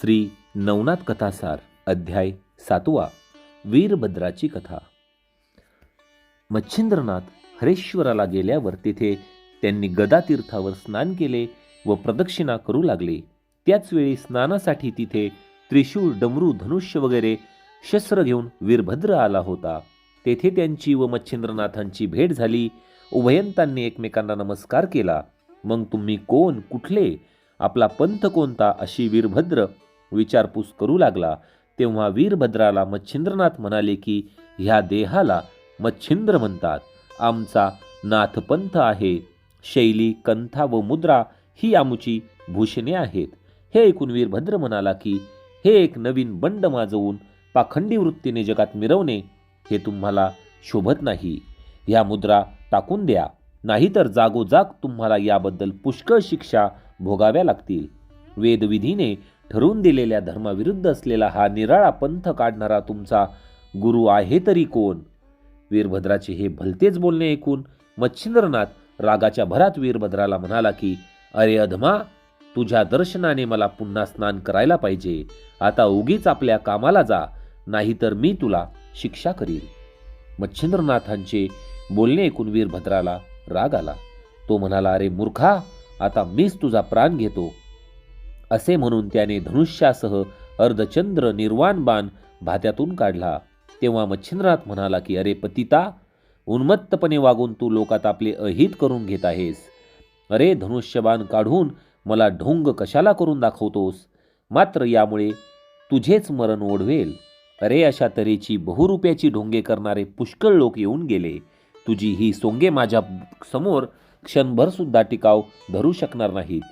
श्री नवनाथ कथासार अध्याय सातवा वीरभद्राची कथा. मच्छिंद्रनाथ हरेश्वराला गेल्यावर तिथे त्यांनी गदातीर्थावर स्नान केले व प्रदक्षिणा करू लागले. त्याचवेळी स्नानासाठी तिथे त्रिशूळ डमरू धनुष्य वगैरे शस्त्र घेऊन वीरभद्र आला होता. तेथे त्यांची व मच्छिंद्रनाथांची भेट झाली. उभयंतांनी एकमेकांना नमस्कार केला. मग तुम्ही कोण? कुठले? आपला पंथ कोणता अशी वीरभद्र विचारपूस करू लागला. तेव्हा वीरभद्राला मच्छिंद्रनाथ म्हणाले की ह्या देहाला मच्छिंद्र म्हणतात. आमचा नाथपंथ आहे. शैली कंथा व मुद्रा ही आमची भूषणे आहेत. हे ऐकून वीरभद्र म्हणाला की हे एक नवीन बंड माजवून पाखंडी वृत्तीने जगात मिरवणे हे तुम्हाला शोभत नाही. ह्या मुद्रा टाकून द्या. नाहीतर जागोजाग तुम्हाला याबद्दल पुष्कळ शिक्षा भोगाव्या लागतील. वेदविधीने ठरवून दिलेल्या धर्माविरुद्ध असलेला हा निराळा पंथ काढणारा तुमचा गुरु आहे तरी कोण? वीरभद्राचे हे भलतेच बोलणे ऐकून मच्छिंद्रनाथ रागाच्या भरात वीरभद्राला म्हणाला की अरे अधमा तुझ्या दर्शनाने मला पुन्हा स्नान करायला पाहिजे. आता उगीच आपल्या कामाला जा नाहीतर मी तुला शिक्षा करील मच्छिंद्रनाथांचे बोलणे ऐकून वीरभद्राला राग आला. तो म्हणाला अरे मूर्खा आता मीच तुझा प्राण घेतो. असे म्हणून त्याने धनुष्यासह अर्धचंद्र निर्वाण बाण भात्यातून काढला. तेव्हा मच्छिंद्रनाथ म्हणाला की अरे पतिता उन्मत्तपणे वागून तू लोकात आपले अहित करून घेत आहेस. अरे धनुष्यबाण काढून मला ढोंग कशाला करून दाखवतोस? मात्र यामुळे तुझेच मरण ओढवेल. अरे अशा तऱ्हेची बहुरुप्याची ढोंगे करणारे पुष्कळ लोक येऊन गेले. तुझी ही सोंगे माझ्यासमोर क्षणभर सुद्धा टिकाव धरू शकणार नाहीत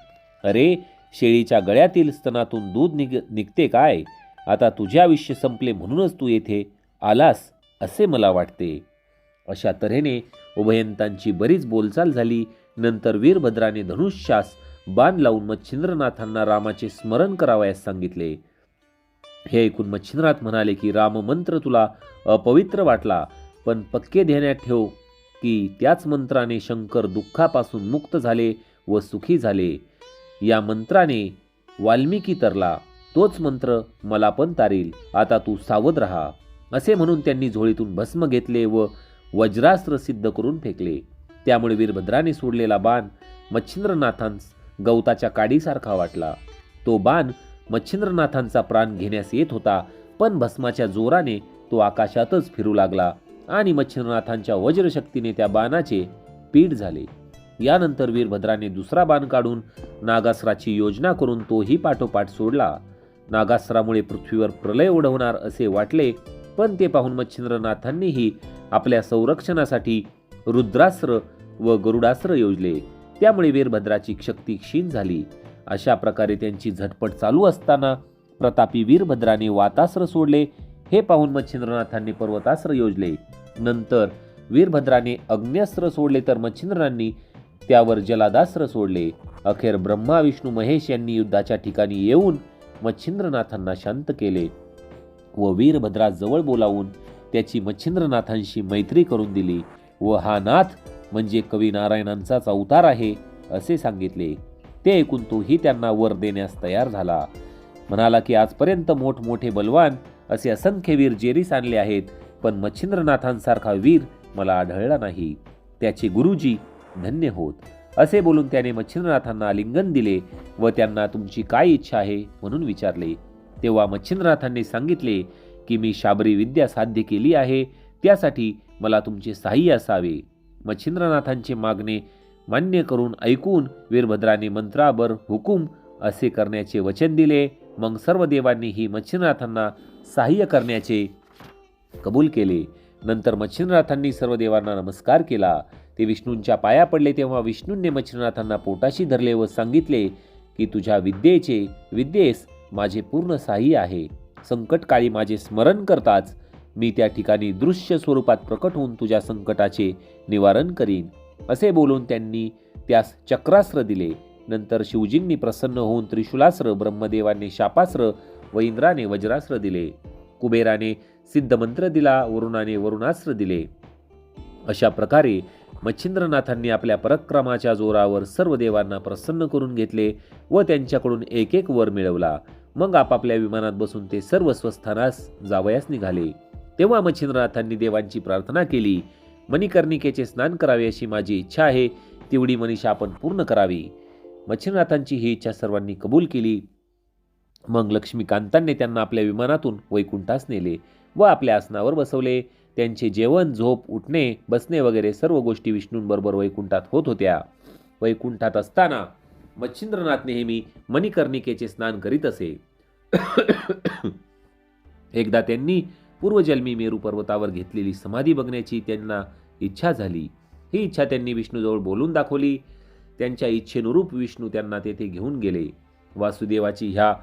अरे शेळीच्या गळ्यातील स्तनातून दूध निघ निघते काय? आता तुझे आयुष्य संपले म्हणूनच तू येथे आलास असे मला वाटते. अशा तऱ्हेने उभयंतांची बरीच बोलचाल झाली. नंतर वीरभद्राने धनुष्यास बाण लावून मच्छिंद्रनाथांना रामाचे स्मरण करावयास सांगितले. हे ऐकून मच्छिंद्रनाथ म्हणाले की राममंत्र तुला अपवित्र वाटला पण पक्के ध्यानात ठेव की त्याच मंत्राने शंकर दुःखापासून मुक्त झाले व सुखी झाले. या मंत्राने वाल्मिकी तरला तोच मंत्र मला पण तारील आता तू सावध राहा असे म्हणून त्यांनी झोळीतून भस्म घेतले व वज्रास्त्र सिद्ध करून फेकले. त्यामुळे वीरभद्राने सोडलेला बाण मच्छिंद्रनाथांस गवताच्या काडीसारखा वाटला. तो बाण मच्छिंद्रनाथांचा प्राण घेण्यास येत होता पण भस्माच्या जोराने तो आकाशातच फिरू लागला. आणि मच्छिंद्रनाथांच्या वज्रशक्तीने त्या बाणाचे पीठ झाले. यानंतर वीरभद्राने दुसरा बाण काढून नागासराची योजना करून तोही पाठोपाठ सोडला. नागासरामुळे पृथ्वीवर प्रलय ओढवणार असे वाटले पण ते पाहून मच्छिंद्रनाथांनीही आपल्या संरक्षणासाठी रुद्रास्त्र व गरुडास्त्र योजले. त्यामुळे वीरभद्राची शक्ती क्षीण झाली. अशा प्रकारे त्यांची झटपट चालू असताना प्रतापी वीरभद्राने वातास्त्र सोडले हे पाहून मच्छिंद्रनाथांनी पर्वतास्त्र योजले. नंतर वीरभद्राने अग्न्यास्त्र सोडले तर मच्छिंद्रांनी त्यावर जलादास्त्र सोडले. अखेर ब्रह्मा विष्णू महेश यांनी युद्धाच्या ठिकाणी येऊन मच्छिंद्रनाथांना शांत केले व वीरभद्राजवळ बोलावून त्याची मच्छिंद्रनाथांशी मैत्री करून दिली व हा नाथ म्हणजे कवी नारायणांचाच अवतार आहे असे सांगितले. ते ऐकून तोही त्यांना वर देण्यास तयार झाला. म्हणाला की आजपर्यंत मोठमोठे बलवान असे असंख्य वीर जेरीस आणले आहेत पण मच्छिंद्रनाथांसारखा वीर मला आढळला नाही. त्याचे गुरुजी धन्य होत. असे बोलून त्याने मच्छिंद्रनाथांना आलिंगन दिले व त्यांना तुमची काय इच्छा आहे म्हणून विचारले. तेव्हा मच्छिंद्रनाथांनी सांगितले की मी शाबरी विद्या साध्य केली आहे त्यासाठी मला तुमचे सहाय्य असावे. मच्छिंद्रनाथांचे मागणे मान्य करून ऐकून वीरभद्राने मंत्राबर हुकूम असे करण्याचे वचन दिले. मग सर्व देवांनीही मच्छिंद्रनाथांना सहाय्य करण्याचे कबूल केले. नंतर मच्छिंद्रनाथांनी सर्व देवांना नमस्कार केला. ते विष्णूंच्या पाया पडले तेव्हा विष्णूंनी मच्छिंद्रनाथांना पोटाशी धरले व सांगितले की तुझ्या विद्येचे विद्येस माझे पूर्ण साह्य आहे. संकटकाळी माझे स्मरण करताच मी त्या ठिकाणी दृश्य स्वरूपात प्रकट होऊन तुझ्या संकटाचे निवारण करीन. असे बोलून त्यांनी त्यास चक्रास्त्र दिले. नंतर शिवजींनी प्रसन्न होऊन त्रिशूलास्त्र ब्रह्मदेवाने शापास्त्र व इंद्राने वज्रास्त्र दिले. कुबेराने सिद्धमंत्र दिला वरुणाने वरुणास्त्र दिले. अशा प्रकारे मच्छिंद्रनाथांनी आपल्या पराक्रमाच्या जोरावर सर्व देवांना प्रसन्न करून घेतले व त्यांच्याकडून एक एक वर मिळवला. मग आपापल्या विमानात बसून ते सर्व स्वस्थानास जावयास निघाले. तेव्हा मच्छिंद्रनाथांनी देवांची प्रार्थना केली मणिकर्णिकेचे स्नान करावे अशी माझी इच्छा आहे तेवढी मनीषा आपण पूर्ण करावी. मच्छिंद्रनाथांची ही इच्छा सर्वांनी कबूल केली. मग लक्ष्मीकांतांनी त्यांना आपल्या विमानातून वैकुंठास नेले व आपल्या आसनावर बसवले. त्यांचे जेवण झोप उठणे बसणे वगैरे सर्व गोष्टी विष्णूंबरोबर वैकुंठात होत होत्या. वैकुंठात असताना मच्छिंद्रनाथ नेहमी मणिकर्णिकेचे स्नान करीत असे. एकदा त्यांनी पूर्वजन्मी मेरू पर्वतावर घेतलेली समाधी बघण्याची त्यांना इच्छा झाली. ही इच्छा त्यांनी विष्णूजवळ बोलून दाखवली. त्यांच्या इच्छेनुरूप विष्णू त्यांना तेथे घेऊन गेले. वासुदेवाची ह्या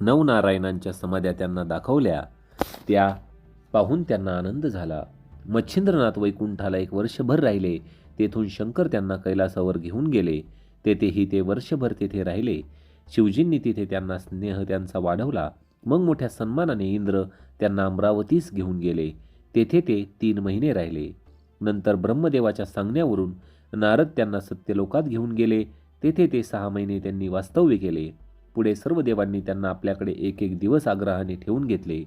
नवनारायणांच्या समाध्या त्यांना दाखवल्या. त्या पाहून त्यांना आनंद झाला. मच्छिंद्रनाथ वैकुंठाला एक वर्षभर राहिले. तेथून शंकर त्यांना कैलासावर घेऊन गेले. तेथेही ते वर्षभर तेथे राहिले. शिवजींनी तिथे त्यांना स्नेह त्यांचा वाढवला. मग मोठ्या सन्मानाने इंद्र त्यांना अमरावतीस घेऊन गेले. तेथे ते तीन महिने राहिले. नंतर ब्रह्मदेवाच्या सांगण्यावरून नारद त्यांना सत्यलोकात घेऊन गेले. तेथे ते सहा महिने त्यांनी वास्तव्य केले. पुढे सर्व देवांनी त्यांना आपल्याकडे एक एक दिवस आग्रहाने ठेवून घेतले.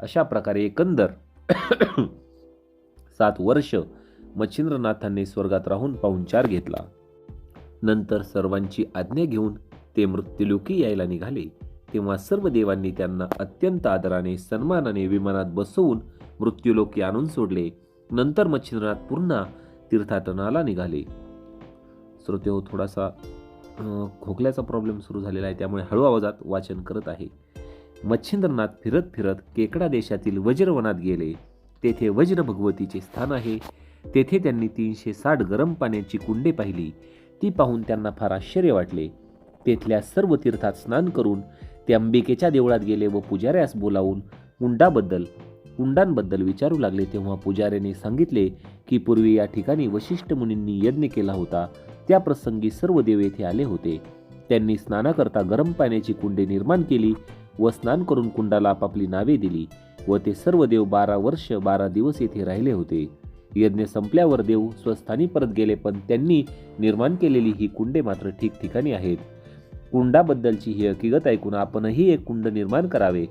अशा प्रकारे एकंदर सात वर्ष मच्छिंद्रनाथांनी स्वर्गात राहून पाहुणचार घेतला. नंतर सर्वांची आज्ञा घेऊन ते मृत्युलोकी यायला निघाले. तेव्हा सर्व देवांनी त्यांना अत्यंत आदराने सन्मानाने विमानात बसवून मृत्यूलोकी आणून सोडले. नंतर मच्छिंद्रनाथ पुन्हा तीर्थाटनाला निघाले. श्रोते हो थोडासा खोकल्याचा प्रॉब्लेम सुरू झालेला आहे त्यामुळे हळू आवाजात वाचन करत आहे. मच्छिंद्रनाथ फिरत फिरत केकडा देशातील वज्रवनात गेले. तेथे वज्र भगवतीचे स्थान आहे. तेथे त्यांनी तीनशे साठ गरम पाण्याची कुंडे पाहिली. ती पाहून त्यांना फार आश्चर्य वाटले. तेथल्या सर्व तीर्थात स्नान करून ते अंबिकेच्या देवळात गेले व पुजाऱ्यास बोलावून कुंडाबद्दल कुंडांबद्दल विचारू लागले तेव्हा पुजाऱ्याने सांगितले की पूर्वी या ठिकाणी वशिष्ठ मुनींनी यज्ञ केला होता. त्या प्रसंगी सर्व देव येथे आले होते. त्यांनी स्नानाकरता गरम पाण्याची कुंडे निर्माण केली व स्नान करून कुंडाला आपापली नावे दिली व ते सर्व देव बारा वर्ष बारा दिवस येथे राहिले होते. यज्ञ संपल्यावर देव स्वस्थानी परत गेले पण त्यांनी निर्माण केलेली ही कुंडे मात्र ठिकठिकाणी आहेत. कुंडाबद्दलची ही हकीकत ऐकून आपणही एक कुंड निर्माण करावे.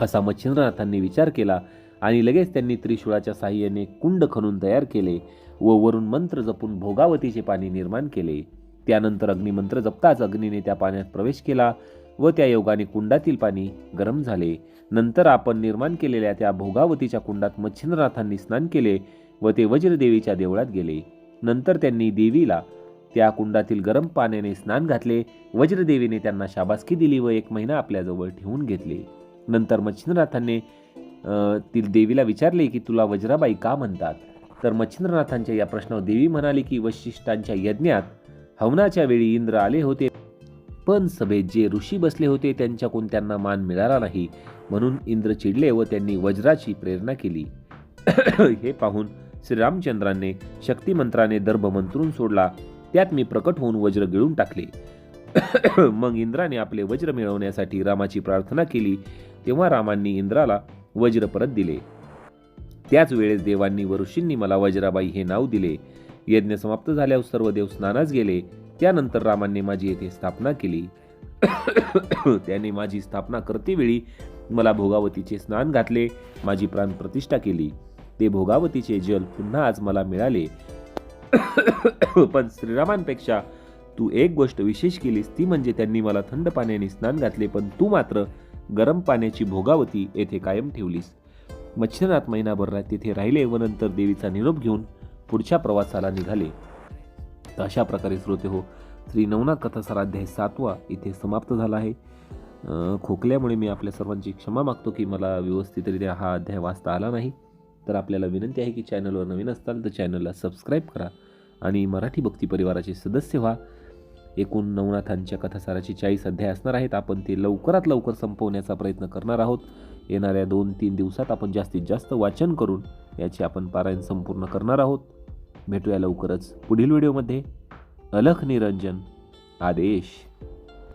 असा मच्छिंद्रनाथांनी विचार केला आणि लगेच त्यांनी त्रिशूळाच्या साह्याने कुंड खणून तयार केले व वरून मंत्र जपून भोगावतीचे पाणी निर्माण केले. त्यानंतर अग्निमंत्र जपताच अग्नीने त्या पाण्यात प्रवेश केला व त्या योगाने कुंडातील पाणी गरम झाले. नंतर आपण निर्माण केलेल्या त्या भोगावतीच्या कुंडात मच्छिंद्रनाथांनी स्नान केले व ते वज्रदेवीच्या देवळात गेले. नंतर त्यांनी देवीला त्या कुंडातील गरम पाण्याने स्नान घातले. वज्रदेवीने त्यांना शाबासकी दिली व एक महिना आपल्याजवळ ठेवून घेतले. नंतर मच्छिंद्रनाथांनी अं, ती देवीला विचारले की तुला वज्राबाई का म्हणतात? तर मच्छिंद्रनाथांच्या या प्रश्नावर देवी म्हणाली की वशिष्ठांच्या यज्ञात हवनाच्या वेळी इंद्र आले होते. पण सभेत जे ऋषी बसले होते त्यांच्याकडून त्यांना मान मिळाला नाही. म्हणून इंद्र चिडले व त्यांनी वज्राची प्रेरणा केली. हे पाहून श्रीरामचंद्रांनी शक्तिमंत्राने दर्भ मंत्रून सोडला. त्यात मी प्रकट होऊन वज्र गिळून टाकले. मग इंद्राने आपले वज्र मिळवण्यासाठी रामाची प्रार्थना केली तेव्हा रामांनी इंद्राला वज्र परत दिले. त्याच वेळेस देवांनी व ऋषींनी मला वज्राबाई हे नाव दिले. यज्ञ समाप्त झाल्यावर सर्व देव स्नानास गेले. त्यानंतर रामांनी माझी येथे स्थापना केली. त्याने माझी स्थापना करतेवेळी मला भोगावतीचे स्नान घातले. माझी प्राण प्रतिष्ठा केली. ते भोगावतीचे जल पुन्हा आज मला मिळाले. पण श्रीरामांपेक्षा तू एक गोष्ट विशेष केलीस ती म्हणजे त्यांनी मला थंड पाण्याने स्नान घातले पण तू मात्र गरम पाण्याची भोगावती येथे कायम ठेवलीस. मच्छरनाथ महिनाभर तिथे राहिले व नंतर देवीचा निरोप घेऊन पुढच्या प्रवासाला निघाले. तर अशा प्रकारे श्रोते हो श्री नवनाथ कथासार अध्याय सातवा इथे समाप्त झाला आहे. खोकल्यामुळे मी आपल्या सर्वांची क्षमा मागतो की मला व्यवस्थितरित्या हा अध्याय वाचता आला नाही. तर आपल्याला विनंती आहे की चॅनलवर नवीन असताल तर चॅनलला सबस्क्राईब करा आणि मराठी भक्ती परिवाराचे सदस्य व्हा. एकूण नवनाथांच्या कथासाराचे चाळीस अध्याय असणार आहेत. आपण ते लवकरात लवकर संपवण्याचा प्रयत्न करणार आहोत. येणाऱ्या दोन तीन दिवसात आपण जास्तीत जास्त वाचन करून याचे आपण पारायण संपूर्ण करणार आहोत. भेटूया लवकरच पुढील व्हिडिओमध्ये. अलख निरंजन. आदेश.